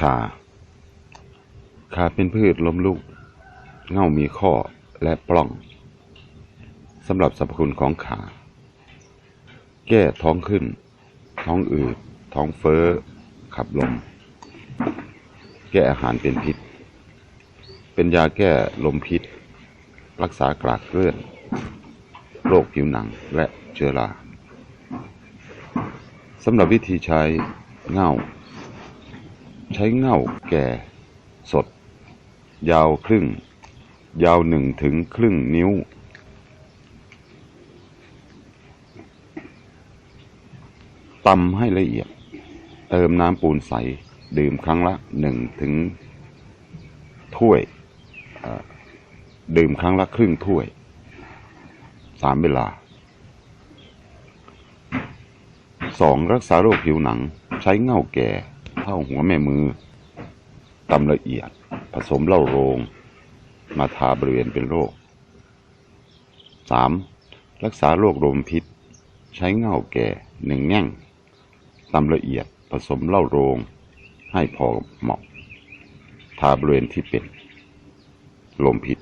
ขาขาเป็นพืชล้มลุก เง่ามีข้อและปล้องสำหรับสรรพคุณของขา แก้ท้องขึ้น ท้องอืด ท้องเฟ้อ ขับลม แก้อาหารเป็นพิษ เป็นยาแก้ลมพิษ รักษากรากเกลื่อนโรคผิวหนังและเชื้อราสำหรับวิธีใช้เง่า ใช้เง่าแก่ สด ยาวครึ่ง ยาวหนึ่งถึงครึ่งนิ้ว ตำให้ละเอียด เติมน้ำปูนใส ดื่มครั้งละหนึ่งถึงถ้วย ดื่มครั้งละครึ่งถ้วย สามเวลาสองรักษาโรคผิวหนัง ใช้เง่าแก่ เท่าหัวแม่มือตำละเอียด ผสมเหล้าโรง มาทาบริเวณเป็นโรคสามรักษาโรคลมพิษ ใช้เง่าแก่หนึ่งแง่งตำละเอียดผสมเหล้าโรง ให้พอเหมาะ ทาบริเวณที่เป็น ลมพิษ